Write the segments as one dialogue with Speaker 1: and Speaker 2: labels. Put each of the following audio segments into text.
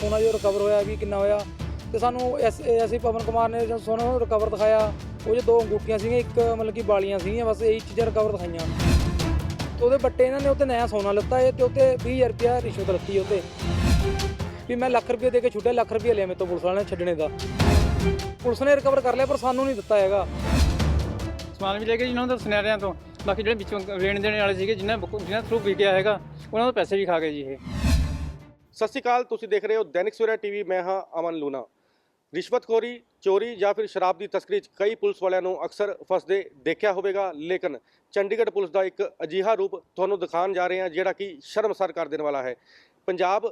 Speaker 1: ਸੋਨਾ ਜੋ ਰਿਕਵਰ ਹੋਇਆ ਵੀ ਕਿੰਨਾ ਹੋਇਆ। ਤੇ ਸਾਨੂੰ ਐਸ ਅਸੀਂ ਪਵਨ ਕੁਮਾਰ ਨੇ ਜਦੋਂ ਸੋਨਾ ਨੂੰ ਰਿਕਵਰ ਦਿਖਾਇਆ, ਉਹ 'ਚ ਦੋ ਅੰਗੂਠੀਆਂ ਸੀਗੀਆਂ, ਇੱਕ ਮਤਲਬ ਕਿ ਬਾਲੀਆਂ ਸੀਗੀਆਂ, ਬਸ ਇਹੀ ਚੀਜ਼ਾਂ ਰਿਕਵਰ ਦਿਖਾਈਆਂ। ਤੇ ਉਹਦੇ ਬੱਟੇ ਇਹਨਾਂ ਨੇ ਉੱਤੇ ਨਵਾਂ ਸੋਨਾ ਲਿੱਤਾ ਇਹ ਤੇ ਉੱਤੇ 20000 ਰੁਪਇਆ ਰਿਸ਼ਵਤ ਲੱਤੀ ਉੱਤੇ। ਵੀ ਮੈਂ ਲੱਖ ਰੁਪਏ ਦੇ ਕੇ ਛੁੱਟਿਆ, ਲੱਖ ਰੁਪਏ ਲਿਆ ਮੇਰੇ ਤੋਂ ਪੁਲਿਸ ਵਾਲਿਆਂ ਨੇ ਛੱਡਣੇ ਦਾ। ਪੁਲਿਸ ਨੇ ਰਿਕਵਰ ਕਰ ਲਿਆ, ਪਰ ਸਾਨੂੰ ਨਹੀਂ ਦਿੱਤਾ ਹੈਗਾ।
Speaker 2: ਸਮਾਨ ਵੀ ਲੈ ਗਏ ਜਿਨ੍ਹਾਂ ਦਾ ਸੁਨਹਿਰਿਆਂ ਤੋਂ ਬਾਕੀ ਜਿਹੜੇ ਵਿੱਚੋਂ ਲੈਣ ਦੇਣ ਵਾਲੇ ਸੀਗੇ, ਜਿਨ੍ਹਾਂ ਬੁੱਕ- ਜਿਨ੍ਹਾਂ ਥਰੂ ਵਿਕਿਆ ਹੈਗਾ, ਉਹਨਾਂ ਤੋਂ ਪੈਸੇ ਵੀ ਖਾ ਗਏ ਜੀ ਇਹ।
Speaker 3: ਸਤਿ ਸ਼੍ਰੀ ਅਕਾਲ, ਤੁਸੀਂ ਦੇਖ ਰਹੇ ਹੋ ਦੈਨਿਕ ਸਵੇਰਾ ਟੀਵੀ, ਮੈਂ ਹਾਂ ਅਮਨ ਲੂਨਾ ਰਿਸ਼ਵਤਖੋਰੀ ਚੋਰੀ ਜਾਂ ਫਿਰ ਸ਼ਰਾਬ ਦੀ ਤਸਕਰੀ 'ਚ ਕਈ ਪੁਲਿਸ ਵਾਲਿਆਂ ਨੂੰ ਅਕਸਰ ਫਸਦੇ ਦੇਖਿਆ ਹੋਵੇਗਾ, ਲੇਕਿਨ ਚੰਡੀਗੜ੍ਹ ਪੁਲਿਸ ਦਾ ਇੱਕ ਅਜੀਹਾ ਰੂਪ ਤੁਹਾਨੂੰ ਦਿਖਾਉਣ ਜਾ ਰਹੇ ਹਾਂ, ਜਿਹੜਾ ਕਿ ਸ਼ਰਮਸਾਰ ਕਰ ਦੇਣ ਵਾਲਾ ਹੈ। ਪੰਜਾਬ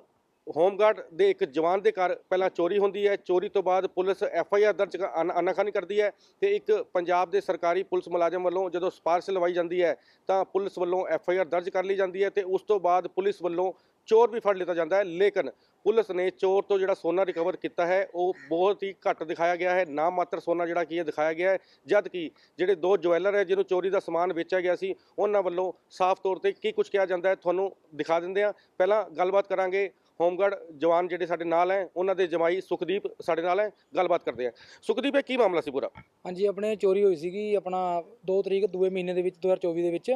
Speaker 3: ਹੋਮਗਾਰਡ ਦੇ ਇੱਕ ਜਵਾਨ ਦੇ ਘਰ ਪਹਿਲਾਂ ਚੋਰੀ ਹੁੰਦੀ ਹੈ, ਚੋਰੀ ਤੋਂ ਬਾਅਦ ਪੁਲਿਸ ਐਫ ਆਈ ਆਰ ਦਰਜ ਕ- ਅਨ- ਅਨਾਖਾਨੀ ਕਰਦੀ ਹੈ ਤੇ ਇੱਕ ਪੰਜਾਬ ਦੇ ਸਰਕਾਰੀ ਪੁਲਿਸ ਮੁਲਾਜ਼ਮ ਵੱਲੋਂ ਜਦੋਂ ਸਪਾਰਸ਼ ਲਵਾਈ ਜਾਂਦੀ ਹੈ, ਤਾਂ ਪੁਲਿਸ ਵੱਲੋਂ ਐਫ ਆਈ ਆਰ ਦਰਜ ਕਰ ਲਈ ਜਾਂਦੀ ਹੈ ਤੇ ਉਸ ਤੋਂ ਬਾਅਦ ਪੁਲਿਸ ਵੱਲੋਂ ਚੋਰ ਵੀ ਫੜ ਲਿੱਤਾ ਜਾਂਦਾ ਹੈ। ਲੇਕਿਨ ਪੁਲਿਸ ਨੇ ਚੋਰ ਤੋਂ ਜਿਹੜਾ ਸੋਨਾ ਰਿਕਵਰ ਕੀਤਾ ਹੈ, ਉਹ ਬਹੁਤ ਹੀ ਘੱਟ ਦਿਖਾਇਆ ਗਿਆ ਹੈ। ਨਾਮ ਮਾਤਰ ਸੋਨਾ ਜਿਹੜਾ ਕੀ ਹੈ ਦਿਖਾਇਆ ਗਿਆ ਹੈ, ਜਦ ਕਿ ਜਿਹੜੇ ਦੋ ਜੁਐਲਰ ਹੈ, ਜਿਹਨੂੰ ਚੋਰੀ ਦਾ ਸਮਾਨ ਵੇਚਿਆ ਗਿਆ ਸੀ, ਉਹਨਾਂ ਵੱਲੋਂ ਸਾਫ਼ ਤੌਰ ਤੇ ਕੀ ਕੁਝ ਕਿਹਾ ਜਾਂਦਾ ਹੈ, ਤੁਹਾਨੂੰ ਦਿਖਾ ਦਿੰਦੇ ਹਾਂ। ਪਹਿਲਾਂ ਗੱਲਬਾਤ ਕਰਾਂਗੇ। ਹੋਮਗਾਰਡ ਜਵਾਨ ਜਿਹੜੇ ਸਾਡੇ ਨਾਲ ਹੈ, ਉਹਨਾਂ ਦੇ ਜਮਾਈ ਸੁਖਦੀਪ ਸਾਡੇ ਨਾਲ ਹੈ। ਗੱਲਬਾਤ ਕਰਦੇ ਹਾਂ। ਸੁਖਦੀਪ, ਇਹ ਕੀ ਮਾਮਲਾ ਸੀ ਪੂਰਾ?
Speaker 1: ਹਾਂਜੀ, ਆਪਣੇ ਚੋਰੀ ਹੋਈ ਸੀਗੀ ਆਪਣਾ 2 ਤਰੀਕ, ਦੂਏ ਮਹੀਨੇ ਦੇ ਵਿੱਚ 2024 ਦੇ ਵਿੱਚ।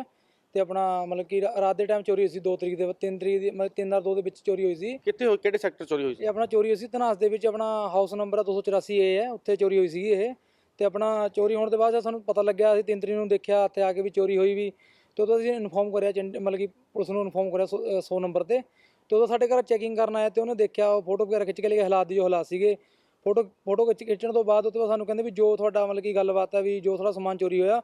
Speaker 1: ਤੇ ਆਪਣਾ ਮਤਲਬ ਕਿ ਰਾ- ਰਾਤ ਦੇ ਟਾਈਮ ਚੋਰੀ ਹੋਈ ਸੀ 2 ਤਰੀਕ ਦੇ 3 ਤਰੀਕ ਦੀ ਮਤਲਬ 3 2 ਦੇ ਵਿੱਚ ਚੋਰੀ ਹੋਈ ਸੀ।
Speaker 3: ਕਿੱਥੇ ਹੋਈ ਕਿਹੜੇ ਸੈਕਟਰ ਚੋਰੀ ਹੋਈ ਸੀ?
Speaker 1: ਇਹ ਆਪਣਾ ਚੋਰੀ ਹੋਈ ਸੀ ਧਨਾਸ ਦੇ ਵਿੱਚ ਆਪਣਾ ਹਾਊਸ ਨੰਬਰ 284 ਏ ਹੈ ਉੱਥੇ ਚੋਰੀ ਹੋਈ ਸੀਗੀ ਇਹ। ਤੇ ਆਪਣਾ ਚੋਰੀ ਹੋਣ ਦੇ ਬਾਅਦ ਜਦ ਸਾਨੂੰ ਪਤਾ ਲੱਗਿਆ ਅਸੀਂ 3 ਤਰੀਕ ਨੂੰ ਦੇਖਿਆ ਇੱਥੇ ਆ ਕੇ ਵੀ ਚੋਰੀ ਹੋਈ ਵੀ। ਤੇ ਉਦੋਂ ਅਸੀਂ ਇਨਫੋਰਮ ਕਰਿਆ ਚੰਡ- ਮਤਲਬ ਕਿ ਪੁਲਿਸ ਨੂੰ ਇਨਫੋਰਮ ਕਰਿਆ 100 ਨੰਬਰ ਤੇ। ਤੇ ਉਦੋਂ ਸਾਡੇ ਘਰ ਚੈਕਿੰਗ ਕਰਨ ਆਇਆ ਤੇ ਉਹਨੇ ਦੇਖਿਆ ਉਹ ਫੋਟੋ ਵਗੈਰਾ ਖਿੱਚ ਕੇ ਲੈ ਕੇ ਹਾਲਾਤ ਦੀ ਜੋ ਹਾਲਾਤ ਸੀਗੇ। ਫੋਟੋ ਫੋਟੋ ਖਿੱਚ ਖਿੱਚਣ ਤੋਂ ਬਾਅਦ ਉਹ ਤੋਂ ਬਾਅਦ ਸਾਨੂੰ ਕਹਿੰਦੇ ਵੀ ਜੋ ਤੁਹਾਡਾ ਮਤਲਬ ਕਿ ਗੱਲਬਾਤ ਹੈ ਵੀ ਜੋ ਤੁਹਾਡਾ ਸਮਾਨ ਚੋਰੀ ਹੋਇਆ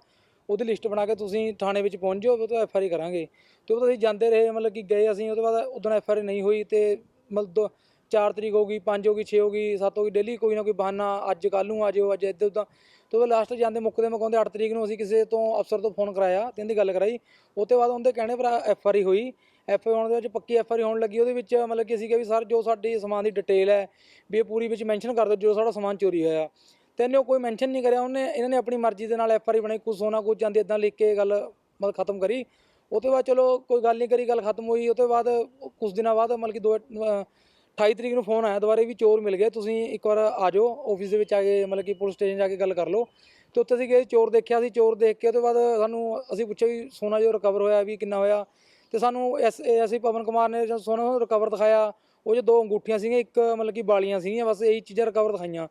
Speaker 1: ਉਹਦੀ ਲਿਸਟ ਬਣਾ ਕੇ ਤੁਸੀਂ ਥਾਣੇ ਵਿੱਚ ਪਹੁੰਚ ਜਾਓ, ਉਹ ਤੋਂ ਐਫ ਆਰ ਆਈ ਕਰਾਂਗੇ। ਤੇ ਉਹ ਤੋਂ ਅਸੀਂ ਜਾਂਦੇ ਰਹੇ, ਮਤਲਬ ਕਿ ਗਏ ਅਸੀਂ, ਉਹਦੇ ਬਾਅਦ ਉਦੋਂ ਐਫ ਆਰ ਆਈ ਨਹੀਂ ਹੋਈ ਤੇ ਮਤਲਬ ਦੋ- 4 ਤਰੀਕ ਹੋ ਗਈ 5 ਹੋ ਗਈ 6 ਹੋ ਗਈ 7 ਹੋ ਗਈ ਡੇਲੀ ਕੋਈ ਨਾ ਕੋਈ ਬਹਾਨਾ ਅੱਜ, ਕੱਲ੍ਹ ਨੂੰ ਆ ਜਾਓ ਅੱਜ ਇੱਦਾਂ ਉੱਦਾਂ ਤੇ ਉਹ ਲਾਸਟ ਜਾਂਦੇ ਮੁੱਕਦੇ ਮੁਕਾਉਂਦੇ 8 ਤਰੀਕ ਨੂੰ ਅਸੀਂ ਕਿਸੇ ਤੋਂ ਅਫਸਰ ਤੋਂ ਫੋਨ ਕਰਾਇਆ ਤੇ ਇਹਦੀ ਗੱਲ ਕਰਾਈ। ਉਹ ਤੋਂ ਬਾਅਦ ਉਹਦੇ ਕਹਿਣੇ ਪਰ ਐਫ ਆਰ ਆਈ ਹੋਈ। ਐਫ ਆਈ ਹੋਣ ਦੇ ਵਿੱਚ ਪੱਕੀ ਐਫ ਆਰ ਆਈ ਹੋਣ ਲੱਗੀ, ਉਹਦੇ ਵਿੱਚ ਮਤਲਬ ਕਿ ਅਸੀਂ ਕਿਹਾ ਵੀ ਸਰ ਜੋ ਸਾਡੀ ਸਮਾਨ ਦੀ ਡਿਟੇਲ ਹੈ, ਵੀ ਇਹ ਪੂਰੀ ਵਿੱਚ ਮੈਂਸ਼ਨ ਕਰ ਦਿਓ, ਜੋ ਸਾਡਾ ਸਮਾਨ ਚੋਰੀ ਹੋਇਆ। ਤੇ ਇਹਨੇ ਉਹ ਕੋਈ ਮੈਂਸ਼ਨ ਨਹੀਂ ਕਰਿਆ ਉਹਨੇ, ਇਹਨਾਂ ਨੇ ਆਪਣੀ ਮਰਜ਼ੀ ਦੇ ਨਾਲ ਐਫ ਆਰ ਆਈ ਬਣਾਈ ਕੁਝ ਸੋਨਾ ਕੁਝ ਜਾਂਦੀ ਇਦਾਂ ਲਿਖ ਕੇ ਗੱਲ ਮਤਲਬ ਖਤਮ ਕਰੀ। ਉਹ ਤੋਂ ਬਾਅਦ ਚਲੋ ਕੋਈ ਗੱਲ ਨਹੀਂ ਕਰੀ, ਗੱਲ ਖਤਮ ਹੋਈ ਉਹ ਤੋਂ ਬਾਅਦ ਕੁਝ ਦਿਨਾਂ ਬਾਅਦ ਮਤਲਬ ਕਿ ਦੋ, ਅਹ 28 ਤਰੀਕ ਨੂੰ ਫੋਨ ਆਇਆ, ਦੁਬਾਰੇ ਵੀ ਚੋਰ ਮਿਲ ਗਏ, ਤੁਸੀਂ ਇੱਕ ਵਾਰ ਆ ਜਾਓ ਆਫਿਸ ਦੇ ਵਿੱਚ ਆ ਕੇ ਮਤਲਬ ਕਿ ਪੁਲਿਸ ਸਟੇਸ਼ਨ ਜਾ ਕੇ ਗੱਲ ਕਰ ਲਓ। ਤੇ ਉੱਥੇ ਅਸੀਂ ਗਏ, ਚੋਰ ਦੇਖਿਆ ਸੀ ਚੋਰ ਦੇਖ ਕੇ ਉਹਦੇ ਬਾਅਦ ਸਾਨੂੰ ਅਸੀਂ ਪੁੱਛਿਆ ਵੀ ਸੋਨਾ ਜੋ ਰਿਕਵਰ ਹੋਇਆ ਵੀ ਕਿੰਨਾ ਹੋਇਆ। ਤੇ ਸਾਨੂੰ ਐਸ ਅਸੀਂ ਪਵਨ ਕੁਮਾਰ ਨੇ ਜਦੋਂ ਸੋਨਾ ਨੂੰ ਰਿਕਵਰ ਦਿਖਾਇਆ, ਉਹ 'ਚ ਦੋ ਅੰਗੂਠੀਆਂ ਸੀਗੀਆਂ, ਇੱਕ ਮਤਲਬ ਕਿ ਬਾਲੀਆਂ ਸੀਗੀਆਂ, ਬਸ ਇਹੀ ਚੀਜ਼ਾਂ ਰਿਕਵਰ ਦਿਖਾਈਆਂ।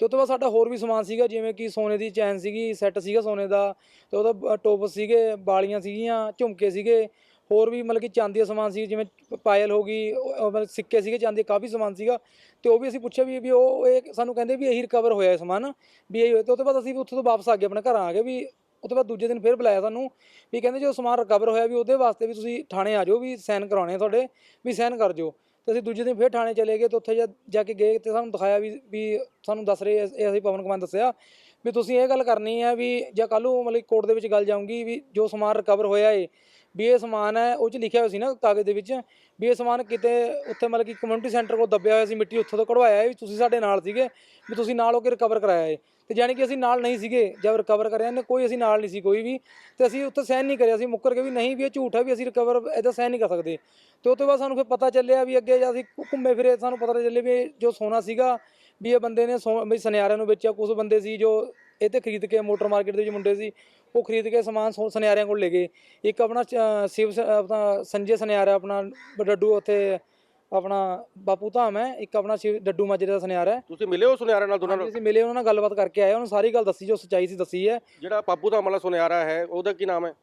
Speaker 1: ਤੇ ਉਹ ਤੋਂ ਬਾਅਦ ਸਾਡਾ ਹੋਰ ਵੀ ਸਮਾਨ ਸੀਗਾ, ਜਿਵੇਂ ਕਿ ਸੋਨੇ ਦੀ ਚੈਨ ਸੀਗੀ ਸੈੱਟ ਸੀਗਾ ਸੋਨੇ ਦਾ, ਤੇ ਉਹਦਾ ਟੋਪਸ ਸੀਗੇ ਬਾਲੀਆਂ ਸੀਗੀਆਂ, ਝੁਮਕੇ ਸੀਗੇ, ਹੋਰ ਵੀ ਮਤਲਬ ਕਿ ਚਾਂਦੀ ਦਾ ਸਮਾਨ ਸੀ, ਜਿਵੇਂ ਪਾਇਲ ਹੋ ਗਈ ਮਤਲਬ ਸਿੱਕੇ ਸੀਗੇ, ਚਾਂਦੀ ਦਾ ਕਾਫੀ ਸਮਾਨ ਸੀਗਾ, ਤੇ ਉਹ ਵੀ ਅਸੀਂ ਪੁੱਛਿਆ ਵੀ ਵੀ ਉਹ, ਇਹ ਸਾਨੂੰ ਕਹਿੰਦੇ ਵੀ ਇਹੀ ਰਿਕਵਰ ਹੋਇਆ ਇਹ ਸਮਾਨ, ਵੀ ਇਹ, ਤੇ ਉਹ ਤੋਂ ਬਾਅਦ ਅਸੀਂ ਵੀ ਉੱਥੋਂ ਤੋਂ ਵਾਪਸ ਆ ਗਏ, ਆਪਣੇ ਘਰਾਂ ਆ ਗਏ, ਵੀ ਉਹ ਤੋਂ ਬਾਅਦ ਦੂਜੇ ਦਿਨ ਫਿਰ ਬੁਲਾਇਆ ਸਾਨੂੰ, ਵੀ ਕਹਿੰਦੇ ਜੋ ਸਮਾਨ ਰਿਕਵਰ ਹੋਇਆ ਵੀ ਉਹਦੇ ਵਾਸਤੇ ਵੀ ਤੁਸੀਂ ਥਾਣੇ ਆ ਜਾਓ, ਵੀ ਸਾਈਨ ਕਰਾਉਣੇ ਆ ਤੁਹਾਡੇ, ਵੀ ਸਾਈਨ ਕਰ ਜਾਓ। ਤੇ ਅਸੀਂ ਦੂਜੇ ਦਿਨ ਫੇਰ ਥਾਣੇ ਚਲੇ ਗਏ ਤੇ ਉੱਥੇ ਜਾ- ਜਾ ਕੇ ਗਏ ਤੇ ਸਾਨੂੰ ਦਿਖਾਇਆ ਵੀ ਵੀ ਸਾਨੂੰ ਦੱਸ ਰਹੇ ਇਹ ਇਹ ਅਸੀਂ ਪਵਨ ਕੁਮਾਰ ਨੇ ਦੱਸਿਆ ਵੀ ਤੁਸੀਂ ਇਹ ਗੱਲ ਕਰਨੀ ਹੈ ਵੀ ਜਾਂ ਕੱਲ੍ਹ ਨੂੰ ਮਤਲਬ ਕੋਰਟ ਦੇ ਵਿੱਚ ਗੱਲ ਜਾਊਗੀ ਵੀ ਜੋ ਸਮਾਨ ਰਿਕਵਰ ਹੋਇਆ ਏ ਵੀ ਇਹ ਸਮਾਨ ਹੈ, ਉਹ ਚ ਲਿਖਿਆ ਹੋਇਆ ਸੀ ਨਾ ਕਾਗਜ਼ ਦੇ ਵਿੱਚ ਵੀ ਇਹ ਸਮਾਨ ਕਿਤੇ ਉੱਥੇ ਮਤਲਬ ਕਿ ਕਮਿਊਨਿਟੀ ਸੈਂਟਰ ਕੋਲ ਦੱਬਿਆ ਹੋਇਆ ਸੀ, ਮਿੱਟੀ ਉੱਥੋਂ ਤੋਂ ਕਢਵਾਇਆ ਹੈ ਵੀ ਤੁਸੀਂ ਸਾਡੇ ਨਾਲ ਸੀਗੇ, ਵੀ ਤੁਸੀਂ ਨਾਲ ਹੋ ਕੇ ਰਿਕਵਰ ਕਰਾਇਆ ਹੈ ਤੇ ਜਾਣੀ ਕਿ ਅਸੀਂ ਨਾਲ ਨਹੀਂ ਸੀਗੇ, ਜਦ ਰਿਕਵਰ ਕਰਿਆ ਨੇ ਕੋਈ ਅਸੀਂ ਨਾਲ ਨਹੀਂ ਸੀ ਕੋਈ ਵੀ। ਤੇ ਅਸੀਂ ਉੱਥੇ ਸਾਈਨ ਨਹੀਂ ਕਰਿਆ, ਅਸੀਂ ਮੁੱਕਰ ਕੇ ਵੀ ਨਹੀਂ ਵੀ ਇਹ ਝੂਠ ਹੈ ਵੀ ਅਸੀਂ ਰਿਕਵਰ ਇਹਦਾ ਸਾਈਨ ਨਹੀਂ ਕਰ ਸਕਦੇ। ਤੇ ਉਹ ਤੋਂ ਬਾਅਦ ਸਾਨੂੰ ਫਿਰ ਪਤਾ ਚੱਲਿਆ ਵੀ ਅੱਗੇ ਜਦ ਅਸੀਂ ਘੁੰਮੇ ਫਿਰੇ, ਸਾਨੂੰ ਪਤਾ ਚੱਲਿਆ ਵੀ ਜੋ ਸੋਨਾ ਸੀਗਾ, ਵੀ ਇਹ ਬੰਦੇ ਨੇ ਸੋ, ਵੀ ਸੁਨਿਆਰਿਆਂ ਨੂੰ ਵੇਚਿਆ ਕੁਝ ਬੰਦੇ ਸੀ ਜੋ ਇਹ ਤੇ ਖਰੀਦ ਕੇ ਮੋਟਰ ਮਾਰਕੀਟ ਦੇ ਵਿੱਚ ਮੁੰਡੇ ਸੀ ਉਹ ਖਰੀਦ ਕੇ ਸਮਾਨ ਸੋ- ਸੁਨਿਆਰਿਆਂ ਕੋਲ ਲੈ ਗਏ। ਇੱਕ ਆਪਣਾ ਸ਼ਿਵ ਆਪਣਾ ਸੰਜੇ ਸੁਨਿਆਰਾ ਆਪਣਾ ਡੱਡੂ ਉੱਥੇ ਆਪਣਾ ਬਾਪੂ ਧਾਮ ਹੈ। ਇੱਕ ਆਪਣਾ ਸ਼ਿਵ ਡੱਡੂ ਮਾਜਰੇ ਦਾ ਸੁਨਿਆਰਾ ਹੈ।
Speaker 3: ਤੁਸੀਂ ਮਿਲੇ ਹੋ ਸੁਨਿਆਰੇ ਨਾਲ ਦੋਨਾਂ ਨੂੰ
Speaker 1: ਅਸੀਂ ਮਿਲੇ ਉਹਨਾਂ ਨਾਲ ਗੱਲਬਾਤ ਕਰਕੇ ਆਏ ਉਹਨੂੰ ਸਾਰੀ ਗੱਲ ਦੱਸੀ ਜੋ ਸੱਚਾਈ ਸੀ ਦੱਸੀ ਹੈ।
Speaker 3: ਜਿਹੜਾ ਪਾਪੂ ਦਾ ਮਾਮਲਾ ਸੁਨਿਆਰਾ ਹੈ ਉਹਦਾ ਕੀ ਨਾਮ ਹੈ?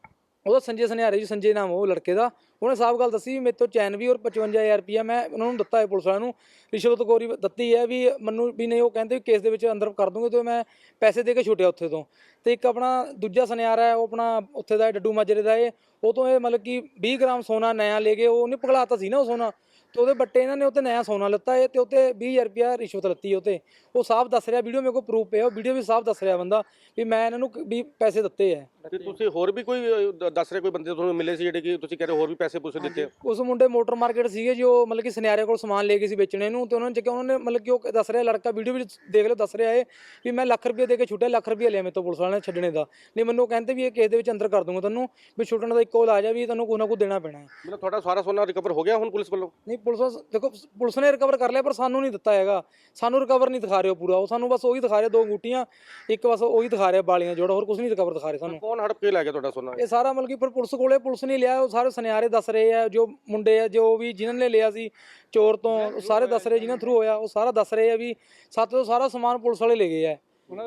Speaker 1: ਉਹਦਾ ਸੰਜੇ ਸੁਨਿਆਰੇ ਜੀ, ਸੰਜੇ ਨਾਮ ਉਹ ਲੜਕੇ ਦਾ। ਉਹਨੇ ਸਾਫ਼ ਗੱਲ ਦੱਸੀ ਵੀ ਮੇਰੇ ਤੋਂ ਚੈਨ ਵੀ ਔਰ 55000 ਰੁਪਇਆ ਮੈਂ ਉਹਨਾਂ ਨੂੰ ਦਿੱਤਾ ਹੈ ਪੁਲਿਸ ਵਾਲਿਆਂ ਨੂੰ। ਰਿਸ਼ਵਤ ਕੋਰੀ ਦਿੱਤੀ ਹੈ ਵੀ ਮੈਨੂੰ ਵੀ ਨਹੀਂ, ਉਹ ਕਹਿੰਦੇ ਵੀ ਕੇਸ ਦੇ ਵਿੱਚ ਅੰਦਰ ਕਰ ਦੂੰਗੇ ਤੇ ਮੈਂ ਪੈਸੇ ਦੇ ਕੇ ਛੁੱਟਿਆ ਉੱਥੇ ਤੋਂ। ਤੇ ਇੱਕ ਆਪਣਾ ਦੂਜਾ ਸੁਨਿਆਰਾ ਹੈ, ਉਹ ਆਪਣਾ ਉੱਥੇ ਦਾ ਡੱਡੂ ਮਾਜਰੇ ਦਾ ਇਹ। ਉਹ ਤੋਂ ਇਹ ਮਤਲਬ ਕਿ 20 ਗ੍ਰਾਮ ਸੋਨਾ ਨਇਆ ਲੈ ਕੇ ਉਹਨੇ ਪਗਲਾਤਾ ਸੀ ਨਾ ਉਹ ਸੋਨਾ। ਤੇ ਉਹਦੇ ਬੱਟੇ ਇਹਨਾਂ ਨੇ ਉੱਤੇ ਨਇਆ ਸੋਨਾ ਲਿੱਤਾ ਹੈ ਤੇ ਉੱਤੇ 20000 ਰੁਪਇਆ ਰਿਸ਼ਵਤ ਲੱਤੀ ਉਹਤੇ। ਉਹ ਸਾਫ਼ ਦੱਸ ਰਿਹਾ, ਵੀਡੀਓ ਮੇਰੇ ਕੋਲ ਪ੍ਰੂਫ ਪਿਆ, ਉਹ ਵੀਡੀਓ ਵੀ ਸਾਫ਼ ਦੱਸ ਰਿਹਾ ਬੰਦਾ ਵੀ ਮੈਂ ਇਹਨਾਂ ਨੂੰ ਕ- ਵੀ ਪੈਸੇ ਦਿੱਤੇ ਹੈ।
Speaker 3: ਤੇ ਤੁਸੀਂ ਹੋਰ ਵੀ ਕੋਈ ਅ, ਦੱਸ ਰਹੇ ਕੋਈ ਬੰਦੇ ਤੁਹਾਨੂੰ ਮਿਲੇ ਸੀ ਜਿਹੜੇ ਕਿ ਤੁਸੀਂ ਕਹਿ ਰਹੇ ਹੋ ਹੋਰ ਵੀ ਪੈਸੇ ਪੂਸੇ ਦਿੱਤੇ?
Speaker 1: ਉਸ ਮੁੰਡੇ ਮੋਟਰ ਮਾਰਕੀਟ ਸੀਗੇ ਜੋ ਮਤਲਬ ਕਿ ਸੁਨਿਆਰੇ ਕੋਲ ਸਮਾਨ ਲੈ ਗਏ ਸੀ ਵੇਚਣੇ ਨੂੰ ਤੇ ਉਹਨਾਂ ਨੇ ਚੱਕਿਆ ਉਹਨਾਂ ਨੇ ਮਤਲਬ ਕਿ ਉਹ ਦੱਸ ਰਿਹਾ ਲੜਕਾ ਵੀਡੀਓ ਵਿੱਚ ਦੇਖ ਲਓ ਦੱਸ ਰਿਹਾ ਏ ਵੀ ਮੈਂ ਲੱਖ ਰੁਪਏ ਦੇ ਕੇ ਛੁੱਟਿਆ ਲੱਖ ਰੁਪਏ ਲਿਆ ਮੇਰੇ ਤੋਂ ਪੁਲਿਸ ਵਾਲਿਆਂ ਨੇ ਛੱਡਣੇ ਦਾ। ਨਹੀਂ ਮੈਨੂੰ ਉਹ ਕਹਿੰਦੇ ਵੀ ਇਹ ਕੇਸ ਦੇ ਵਿੱਚ ਅੰਦਰ ਕਰ ਦੂੰਗਾ ਤੈਨੂੰ ਵੀ ਛੁੱਟਣ ਦਾ ਇੱਕੋ ਇਲਾਜ ਆ ਵੀ ਤੈਨੂੰ ਕੋਈ ਨਾ ਕੋਈ ਦੇਣਾ ਪੈਣਾ ਹੈ।
Speaker 3: ਮਤਲਬ ਤੁਹਾਡਾ ਸਾਰਾ ਸੋਨਾ ਰਿਕਵਰ ਹੋ ਗਿਆ ਹੁਣ ਪੁਲਿਸ ਵੱਲੋਂ?
Speaker 1: ਨਹੀਂ ਪੁਲਿਸ ਵਾਸ- ਦੇਖੋ ਪੁਲਿਸ ਨੇ ਰਿਕਵਰ ਕਰ ਲਿਆ ਪਰ ਸਾਨੂੰ ਨਹੀਂ ਦਿੱਤਾ ਹੈਗਾ। ਸਾਨੂੰ ਰਿਕਵਰ ਨਹੀਂ ਦਿਖਾ ਰਹੇ ਉਹ ਪੂਰਾ। ਉਹ ਸਾਨੂੰ ਬਸ ਉਹੀ ਦਿਖਾ ਰਹੇ ਦੋ ਅੰਗੂਠੀਆਂ ਇੱਕ ਬਸ ਉਹੀ ਦਿਖਾ ਰਿਹਾ ਬਾਲੀਆਂ ਜੋੜਾ ਹੋਰ ਕੁਝ ਨਹੀਂ ਰਿਕਵਰ ਦਿਖਾ ਰਹੇ ਸਾਨੂੰ।
Speaker 3: ਕੌਣ ਹੜਪ ਕੇ ਲੈ ਗਿਆ ਤੁਹਾਡਾ ਸੋਨਾ?
Speaker 1: ਇਹ ਸਾਰਾ ਮਤਲਬ ਕਿ ਪਰ ਪੁਲਿਸ ਕੋਲੇ ਪੁਲਿਸ ਨਹੀਂ ਲਿਆ ਉਹ ਸਾਰੇ ਸੁਨਿਆਰੇ ਦੱਸ ਰਹੇ ਆ ਜੋ ਮੁੰਡੇ ਆ ਜੋ ਵੀ ਜਿਨ੍ਹਾਂ ਨੇ ਲਿਆ ਸੀ ਚੋਰ ਤੋਂ ਉਹ ਸਾਰੇ ਦੱਸ ਰਹੇ ਜਿਨ੍ਹਾਂ ਥਰੂ ਹੋਇਆ ਉਹ ਸਾਰਾ ਦੱਸ ਰਹੇ ਆ ਵੀ ਸਾਤੇ ਤੋਂ ਸਾਰਾ ਸਮਾਨ ਪੁਲਿਸ ਵਾਲੇ ਲੈ ਗਏ ਆ।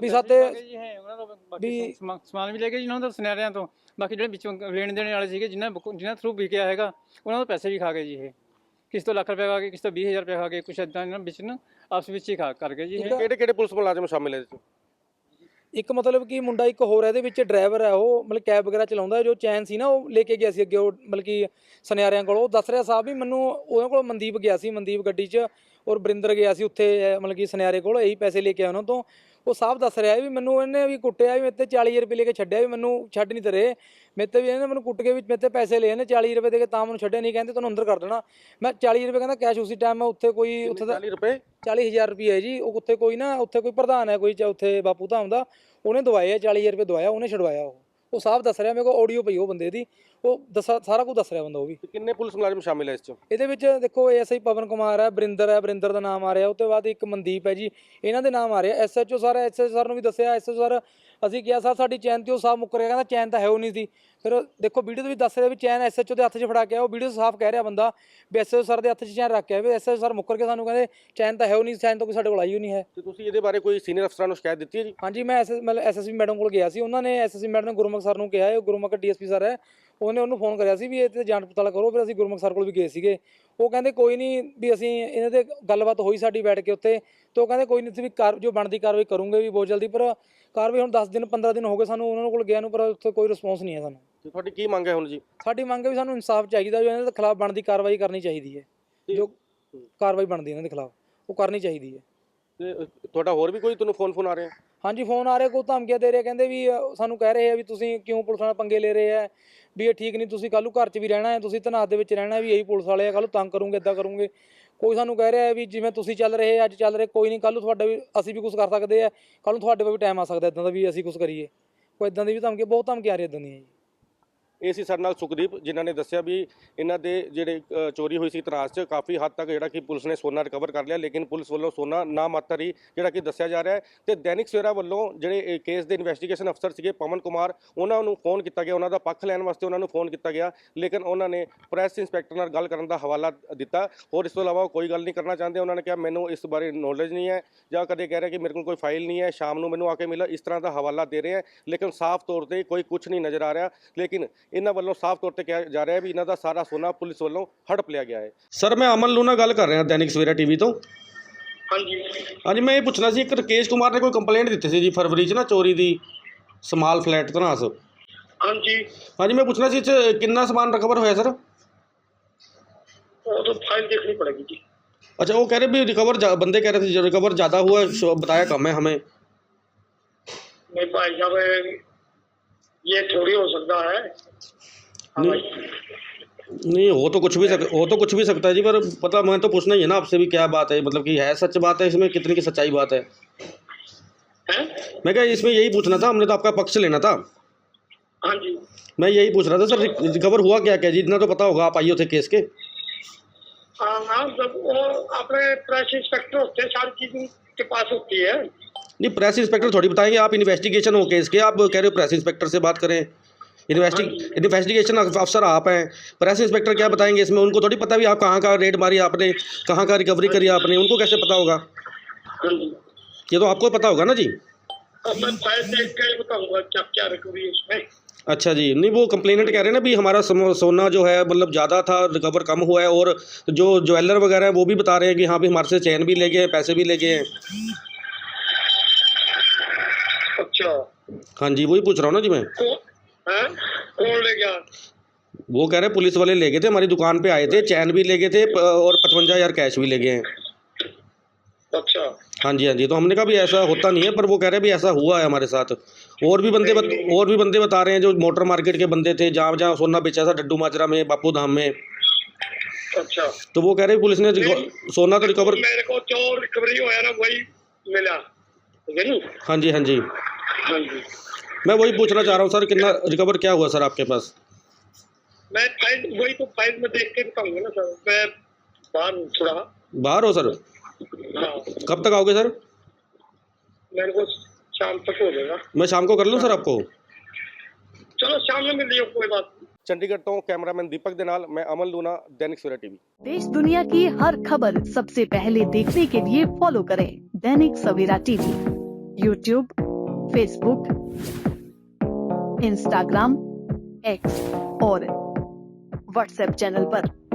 Speaker 1: ਵੀ ਸਾਤੇ-
Speaker 2: ਉਹਨਾਂ ਦਾ ਬਾਕੀ ਸਮਾ- ਸਮਾਨ ਵੀ ਲੈ ਗਏ ਜੀ ਉਹਨਾਂ ਦਾ ਸੁਨਿਆਰਿਆਂ ਤੋਂ। ਬਾਕੀ ਜਿਹੜੇ ਵਿੱਚੋਂ ਲੈਣ ਦੇਣ ਵਾਲੇ ਸੀਗੇ ਜਿਨ੍ਹਾਂ ਬੁੱਕ- ਜਿਨ੍ਹਾਂ ਥਰੂ ਵਿਕਿਆ ਹੈਗਾ ਉਹਨਾਂ ਦੇ ਪੈਸੇ ਵੀ ਖਾ ਗਏ ਜੀ ਇਹ। ਕਿਸ ਤੋਂ ਲੱਖ ਰੁਪਏ ਖਾ ਗਏ ਕਿਸ ਤੋਂ 20000 ਰੁਪਏ ਖਾ ਗਏ ਕੁਛ ਇਦਾਂ ਇਹਨਾਂ ਵਿੱਚ ਨਾ ਆਪਸ ਵਿੱਚ ਹੀ ਖਾ ਕਰ ਗਏ ਜੀ ਇਹ।
Speaker 3: ਕਿਹੜੇ ਕਿਹੜੇ ਪੁਲਿਸ ਮੁਲਾਜ਼ਮ ਸ਼ਾਮਿਲ ਹੈ ਇਹਦੇ 'ਚ?
Speaker 1: ਇੱਕ ਮਤਲਬ ਕਿ ਮੁੰਡਾ ਇੱਕ ਹੋਰ ਹੈ ਇਹਦੇ ਵਿੱਚ ਡਰਾਈਵਰ ਹੈ ਉਹ ਮਤਲਬ ਕੈਬ ਵਗੈਰਾ ਚਲਾਉਂਦਾ ਜੋ ਚੈਨ ਸੀ ਨਾ ਉਹ ਲੈ ਕੇ ਗਿਆ ਸੀ ਅੱਗੇ ਉਹ ਮਤਲਬ ਕਿ ਸੁਨਿਆਰਿਆਂ ਕੋਲ। ਉਹ ਦੱਸ ਰਿਹਾ ਸਾਹਿਬ ਵੀ ਮੈਨੂੰ ਉਹਨਾਂ ਕੋਲ ਮਨਦੀਪ ਗਿਆ ਸੀ ਮਨਦੀਪ ਗੱਡੀ 'ਚ ਔਰ ਬਰਿੰਦਰ ਗਿਆ ਸੀ ਉੱਥੇ ਅਹ, ਮਤਲਬ ਕਿ ਸੁਨਿਆਰੇ ਕੋਲ ਇਹੀ ਪੈਸੇ ਲੈ ਕੇ ਆਇਆ ਉਹਨਾਂ ਤੋਂ। ਉਹ ਸਾਹਿਬ ਦੱਸ ਰਿਹਾ ਵੀ ਮੈਨੂੰ ਇਹਨੇ ਵੀ ਕੁੱਟਿਆ ਵੀ ਮੇਰੇ ਤੇ 40 ਰੁਪਏ ਲੈ ਕੇ ਛੱਡਿਆ ਵੀ ਮੈਨੂੰ ਛੱਡ ਨਹੀਂ ਤਰੇ ਮੇਰੇ ਤੇ ਵੀ ਇਹਨੇ ਮੈਨੂੰ ਕੁੱਟ ਕੇ ਵੀ ਮੇਰੇ ਤੇ ਪੈਸੇ ਲਏ ਨੇ 40 ਰੁਪਏ ਦੇ ਕੇ ਤਾਂ ਮੈਨੂੰ ਛੱਡਿਆ ਨਹੀਂ ਕਹਿੰਦੇ ਤੁਹਾਨੂੰ ਅੰਦਰ ਕਰ ਦੇਣਾ। ਮੈਂ 40 ਰੁਪਏ ਕਹਿੰਦਾ ਕੈਸ਼ ਉਸੇ ਟਾਈਮ ਮੈਂ ਉੱਥੇ ਕੋਈ ਉੱਥੇ ਦਾ
Speaker 3: 40 ਰੁਪਏ?
Speaker 1: 40000 ਰੁਪਏ ਹੈ ਜੀ ਉਹ ਉੱਥੇ ਕੋਈ ਨਾ ਉੱਥੇ ਕੋਈ ਪ੍ਰਧਾਨ ਹੈ ਕੋਈ ਉੱਥੇ ਬਾਪੂ ਧਾਮ ਦਾ ਉਹਨੇ ਦਵਾਏ ਆ 40000 ਰੁਪਏ ਦਵਾਇਆ ਉਹਨੇ ਛਡਵਾਇਆ ਉਹ। ਉਹ ਸਾਫ਼ ਦੱਸ ਰਿਹਾ ਮੇਰੇ ਕੋਲ ਆਡੀਓ ਪਈ ਉਹ ਬੰਦੇ ਦੀ। ਉਹ ਦੱਸਾ ਸਾਰਾ ਕੁਝ ਦੱਸ ਰਿਹਾ ਬੰਦਾ ਉਹ ਵੀ।
Speaker 3: ਤੇ ਕਿੰਨੇ ਪੁਲਿਸ ਮੁਲਾਜ਼ਮ ਸ਼ਾਮਿਲ ਹੈ ਇਸ 'ਚ?
Speaker 1: ਇਹਦੇ ਵਿੱਚ ਦੇਖੋ ਐਸਆਈ ਪਵਨ ਕੁਮਾਰ ਹੈ ਬਰਿੰਦਰ ਹੈ ਬਰਿੰਦਰ ਦਾ ਨਾਮ ਆ ਰਿਹਾ। ਉਹ ਤੋਂ ਬਾਅਦ ਇੱਕ ਮਨਦੀਪ ਹੈ ਜੀ ਇਹਨਾਂ ਦੇ ਨਾਮ ਆ ਰਿਹਾ। ਐਸਐਚਓ ਸਰ ਐਸਐਚਓ ਸਰ ਨੂੰ ਵੀ ਦੱਸਿਆ ਐਸਐਚਓ ਸਰ ਅਸੀਂ ਕਿਹਾ ਸਰ ਸਾਡੀ ਚੈਨ ਤੇ ਉਹ ਸਾਫ਼ ਮੁੱਕਰ ਗਿਆ ਕਹਿੰਦਾ ਚੈਨ ਤਾਂ ਹੈ ਉਹ ਨਹੀਂ ਸੀ। ਫਿਰ ਦੇਖੋ ਵੀਡੀਓ ਦੇ ਵਿੱਚ ਦੱਸ ਰਿਹਾ ਵੀ ਚੈਨ ਐਸਐਚਓ ਦੇ ਹੱਥ 'ਚ ਫੜਾ ਕੇ ਉਹ ਵੀਡੀਓ ਸਾਫ਼ ਕਹਿ ਰਿਹਾ ਬੰਦਾ ਵੀ ਐਸਐਚਓ ਸਰ ਦੇ ਹੱਥ 'ਚ ਚੈਨ ਰੱਖ ਕੇ ਆਇਆ ਵੀ ਐਸਐਚਓ ਸਰ ਮੁੱਕਰ ਕੇ ਸਾਨੂੰ ਕਹਿੰਦੇ ਚੈਨ ਤਾਂ ਹੈ ਉਹ ਨਹੀਂ ਚੈਨ ਤਾਂ ਕੋਈ ਸਾਡੇ ਕੋਲ ਆਈ ਹੋ ਨਹੀਂ ਹੈ।
Speaker 3: ਤੇ ਤੁਸੀਂ ਇਹਦੇ ਬਾਰੇ ਕੋਈ ਸੀਨੀਅਰ ਅਫਸਰਾਂ ਨੂੰ ਸ਼ਿਕਾਇਤ ਦਿੱਤੀ ਹੈ ਜੀ?
Speaker 1: ਹਾਂਜੀ ਮੈਂ ਐਸ ਮਤਲਬ ਐਸਐਸਪੀ ਮੈਡਮ ਕੋਲ ਗਿਆ ਸੀ। ਉਹਨਾਂ ਨੇ ਐਸਐਸਪੀ ਮੈਡਮ ਨੇ ਗੁਰਮੁਖ ਸਰ ਨੂੰ ਕਿਹਾ ਹੈ ਉਹ ਗੁਰਮੁਖ ਡੀਐਸਪੀ ਸਰ ਹੈ। ਉਹਨੇ ਉਹਨੂੰ ਫੋਨ ਕਰਿਆ ਸੀ ਵੀ ਇਹ ਤੇ ਜਾਂਚ ਪੜਤਾਲ ਕਰੋ ਫਿਰ ਅਸੀਂ ਗੁਰਮੁਖ ਸਰ ਕੋਲ ਵੀ ਗਏ ਸੀਗੇ। ਉਹ ਕਹਿੰਦੇ ਕੋਈ ਨਹੀਂ ਵੀ ਅਸੀਂ ਇਹਨਾਂ ਦੇ ਗੱਲਬਾਤ ਹੋਈ ਸਾਡੀ ਬੈਠ ਕੇ ਉੱਥੇ ਤੇ ਉਹ ਕਹਿੰਦੇ ਕੋਈ ਨਹੀਂ ਤੁਸੀਂ ਵੀ ਕਾਰ ਜੋ ਬਣਦੀ ਕਾਰਵਾਈ ਕਰੂੰਗੇ ਵੀ ਬਹੁਤ ਜਲਦੀ ਪਰ ਕਾਰਵਾਈ ਹੁਣ 10 ਦਿਨ 15 ਦਿਨ ਹੋ ਗਏ ਸਾਨੂੰ ਉਹਨਾਂ ਕੋਲ ਗਿਆ ਨੂੰ ਪਰ ਉੱਥੇ ਕੋਈ ਰਿਸਪੌਂਸ ਨਹੀਂ ਹੈ ਸਾਨੂੰ।
Speaker 3: ਤੇ ਤੁਹਾਡੀ ਕੀ ਮੰਗ ਹੈ ਹੁਣ ਜੀ?
Speaker 1: ਸਾਡੀ ਮੰਗ ਹੈ ਵੀ ਸਾਨੂੰ ਇਨਸਾਫ ਚਾਹੀਦਾ ਜੋ ਇਹਨਾਂ ਦੇ ਖਿਲਾਫ ਬਣਦੀ ਕਾਰਵਾਈ ਕਰਨੀ ਚਾਹੀਦੀ ਹੈ। ਜੋ ਕਾਰਵਾਈ ਬਣਦੀ ਇਹਨਾਂ ਦੇ ਖਿਲਾਫ ਉਹ ਕਰਨੀ ਚਾਹੀਦੀ ਹੈ।
Speaker 3: ਤੇ ਅ, ਤੁਹਾਡਾ ਹੋਰ ਵੀ ਕੋਈ ਤੁਹਾਨੂੰ ਫੋਨ ਫੋਨ ਆ ਰਿਹਾ?
Speaker 1: ਹਾਂਜੀ ਫੋਨ ਆ ਰਿਹਾ ਕੋਈ ਧਮਕੀਆਂ ਦੇ ਰਿਹਾ ਕਹਿੰਦੇ ਵੀ ਅ, ਸਾਨੂੰ ਕਹਿ ਰਹੇ ਆ ਵੀ ਤੁਸੀਂ ਕਿਉਂ ਪੁਲਿਸ ਨਾਲ ਪੰਗੇ ਲੈ ਰਹੇ ਆ ਵੀ ਇਹ ਠੀਕ ਨਹੀਂ ਤੁਸੀਂ ਕੱਲ੍ਹ ਨੂੰ ਘਰ 'ਚ ਵੀ ਰਹਿਣਾ ਹੈ ਤੁਸੀਂ ਤਨਾਤ ਦੇ ਵਿੱਚ ਰਹਿਣਾ ਹੈ ਵੀ ਇਹੀ ਪੁਲਿਸ ਵਾਲੇ ਆ ਕੱਲ੍ਹ ਨੂੰ ਤੰਗ ਕਰੂੰਗੇ ਇਦਾਂ ਕਰੂੰਗੇ। ਕੋਈ ਸਾਨੂੰ ਕਹਿ ਰਿਹਾ ਹੈ ਵੀ ਜਿਵੇਂ ਤੁਸੀਂ ਚੱਲ ਰਹੇ ਅੱਜ ਚੱਲ ਰਹੇ ਕੋਈ ਨਹੀਂ ਕੱਲ੍ਹ ਨੂੰ ਤੁਹਾਡਾ ਵੀ ਅਸੀਂ ਵੀ ਕੁਝ ਕਰ ਸਕਦੇ ਆ ਕੱਲ੍ਹ ਨੂੰ ਤੁਹਾਡੇ ਕੋਲ ਵੀ ਟਾਈਮ ਆ ਸਕਦਾ ਇਦਾਂ ਦਾ ਵੀ ਅਸੀਂ ਕੁਝ ਕਰੀਏ। ਕੋਈ ਇਦਾਂ ਦੀ ਵੀ ਧਮਕੀ ਬਹੁਤ ਧਮਕੀਆਂ ਆ ਰਹੀਆਂ ਇਦਾਂ ਹੈ ਜੀ।
Speaker 3: ਇਹ ਸੀ ਸਾਡੇ ਨਾਲ ਸੁਖਦੀਪ, ਜਿਨ੍ਹਾਂ ਨੇ ਦੱਸਿਆ ਵੀ ਇਹਨਾਂ ਦੇ ਜਿਹੜੇ ਚੋਰੀ ਹੋਈ ਸੀ ਤਰਾਸ 'ਚ, ਕਾਫੀ ਹੱਦ ਤੱਕ ਜਿਹੜਾ ਕਿ ਪੁਲਿਸ ਨੇ ਸੋਨਾ ਰਿਕਵਰ ਕਰ ਲਿਆ, ਲੇਕਿਨ ਪੁਲਿਸ ਵੱਲੋਂ ਸੋਨਾ ਨਾ ਮਾਤਰ ਹੀ ਜਿਹੜਾ ਕਿ ਦੱਸਿਆ ਜਾ ਰਿਹਾ ਹੈ। ਤੇ ਦੈਨਿਕ ਸਵੇਰਾ ਵੱਲੋਂ ਜਿਹੜੇ ਕੇਸ ਦੇ ਇਨਵੈਸਟੀਗੇਸ਼ਨ ਅਫਸਰ ਸੀਗੇ ਪਵਨ ਕੁਮਾਰ, ਉਹਨਾਂ ਨੂੰ ਫੋਨ ਕੀਤਾ ਗਿਆ, ਉਹਨਾਂ ਦਾ ਪੱਖ ਲੈਣ ਵਾਸਤੇ ਉਹਨਾਂ ਨੂੰ ਫੋਨ ਕੀਤਾ ਗਿਆ, ਲੇਕਿਨ ਉਹਨਾਂ ਨੇ ਪ੍ਰੈਸ ਇੰਸਪੈਕਟਰ ਨਾਲ ਗੱਲ ਕਰਨ ਦਾ ਹਵਾਲਾ ਦਿੱਤਾ। ਹੋਰ ਇਸ ਤੋਂ ਇਲਾਵਾ ਕੋਈ ਗੱਲ ਨਹੀਂ ਕਰਨਾ ਚਾਹੁੰਦੇ, ਉਹਨਾਂ ਨੇ ਕਿਹਾ, ਮੈਨੂੰ ਇਸ ਬਾਰੇ ਨੌਲੇਜ ਨਹੀਂ ਹੈ, ਜਾਂ ਕਦੇ ਕਹਿ ਰਿਹਾ ਕਿ ਮੇਰੇ ਕੋਲ ਕੋਈ ਫਾਈਲ ਨਹੀਂ ਹੈ, ਸ਼ਾਮ ਨੂੰ ਮੈਨੂੰ ਆ ਕੇ ਮਿਲਾ। ਇਸ ਤਰ੍ਹਾਂ ਦਾ ਹਵਾਲਾ ਦੇ ਰਹੇ ਹੈ, ਲੇਕਿਨ ਸਾਫ਼ ਤੌਰ ਤੇ ਕੋਈ ਕੁਝ ਨਹੀਂ ਨਜ਼ਰ ਆ ਰਿਹਾ। ਲੇਕਿਨ ਇਹਨਾਂ ਵੱਲੋਂ ਸਾਫ਼ ਤੌਰ ਤੇ ਕਿਹਾ ਜਾ ਰਿਹਾ ਹੈ ਵੀ ਇਹਨਾਂ ਦਾ ਸਾਰਾ ਸੋਨਾ ਪੁਲਿਸ ਵੱਲੋਂ ਹੜਪ ਲਿਆ ਗਿਆ ਹੈ ਸਰ ਮੈਂ ਅਮਨ ਲੂਨਾ ਗੱਲ ਕਰ ਰਿਹਾ ਦੈਨਿਕ ਸਵੇਰਾ ਟੀਵੀ ਤੋਂ
Speaker 4: ਹਾਂਜੀ
Speaker 3: ਹਾਂਜੀ ਮੈਂ ਇਹ ਪੁੱਛਣਾ ਸੀ ਇੱਕ ਰਕੇਸ਼ ਕੁਮਾਰ ਨੇ ਕੋਈ ਕੰਪਲੇਂਟ ਦਿੱਤੀ ਸੀ ਜੀ ਫਰਵਰੀ 'ਚ ਨਾ ਚੋਰੀ ਦੀ ਸਮਾਲ ਫਲੈਟ ਤਨਾਸ
Speaker 4: ਹਾਂਜੀ
Speaker 3: ਹਾਂਜੀ ਮੈਂ ਪੁੱਛਣਾ ਸੀ ਇਹ 'ਚ ਕਿੰਨਾ ਸਮਾਨ ਰਿਕਵਰ ਹੋਇਆ ਸਰ
Speaker 4: वो तो फाइल देखनी पड़ेगी जी
Speaker 3: अच्छा वो कह रहे भी रिकवर बंदे कह रहे थे रिकवर ज़्यादा हुआ है शो- बताया कम है हमें
Speaker 4: नहीं भाई साहब ये थोड़ी हो सकता है हाँ
Speaker 3: नहीं। नहीं हो तो कुछ भी सक हो तो कुछ भी सकता है जी पर पता मैं तो पूछना ही है ना आपसे भी क्या बात है मतलब कि है सच बात है इसमें कितनी की सच्चाई बात है?
Speaker 4: हैं?
Speaker 3: मैं क्या इसमें यही पूछना था हमने तो आपका पक्ष लेना था।
Speaker 4: हाँ जी।
Speaker 3: मैं यही पूछ रहा था सर रिकवर हुआ क्या क्या जी? इतना तो पता होगा आप आइए थे केस के।
Speaker 4: हाँ हाँ जब वो अपने प्रेस इंस्पेक्टर होते हैं सारी चीज़ के पास होती है।
Speaker 3: नहीं प्रेस इंस्पेक्टर थोड़ी बताएँगे आप इन्वेस्टिगेशन हो केस के आप कह रहे हो प्रेस इंस्पेक्टर से बात करें। इन्वेस्टिगेशन अफसर आप हैं। प्रेस इंस्पेक्टर क्या बताएँगे इसमें? उनको थोड़ी पता भी आप कहाँ का रेड मारी आपने कहाँ का रिकवरी करी आपने। उनको कैसे पता होगा? ये तो आपको पता होगा ना जी।
Speaker 4: ही
Speaker 3: अच्छा जी नहीं वो कंप्लेनेंट कह रहे हैं ना भी हमारा सोना जो है मतलब ज़्यादा था रिकवर कम हुआ है और जो ज्वेलर वगैरह है वो भी बता रहे हैं कि हाँ भी हमारे से चैन भी ले गए हैं पैसे भी ले गए हैं।
Speaker 4: अच्छा।
Speaker 3: हाँ जी वही पूछ रहा हूँ ना जी मैं।
Speaker 4: गया
Speaker 3: वो कह रहे पुलिस वाले ले गए थे हमारी दुकान पे आए थे चैन भी ले गए थे और पचवंजा हज़ार कैश भी ले गए हैं।
Speaker 4: अच्छा।
Speaker 3: हाँ जी हाँ जी तो हमने कहा भी ऐसा होता नहीं है पर वो कह रहे भी ऐसा हुआ है हमारे साथ। और भी बंदे बत, और भी बंदे बता रहे हैं जो मोटर मार्केट के बंदे थे जहाँ जहाँ सोना बेचा था डड्डू माजरा में बापू धाम में।
Speaker 4: अच्छा।
Speaker 3: तो वो कह रहे पुलिस ने सोना तो रिकवर
Speaker 4: मेरे को जो रिकवरी हुआ ना वही मिला। हाँ
Speaker 3: जी? हाँ जी
Speaker 4: हाँ जी।
Speaker 3: मैं वही पूछना चाह रहा हूँ सर कितना रिकवर क्या हुआ सर आपके पास?
Speaker 4: मैं वही तो में देख के ना सर मैं बाहर थोड़ा।
Speaker 3: बाहर हो सर
Speaker 4: हाँ।
Speaker 3: कब तक आओगे सर
Speaker 4: मेरे को शाम तक हो जाएगा।
Speaker 3: मैं शाम को कर लूँ सर आपको?
Speaker 4: चलो शाम में मिलिए कोई बात
Speaker 3: चंडीगढ़ तो कैमरामैन दीपक देनाल मैं अमल लूना दैनिक सवेरा टीवी।
Speaker 5: देश दुनिया की हर खबर सबसे पहले देखने के लिए फॉलो करें Dainik Savera TV. YouTube Facebook Instagram X और व्हाट्सएप चैनल पर।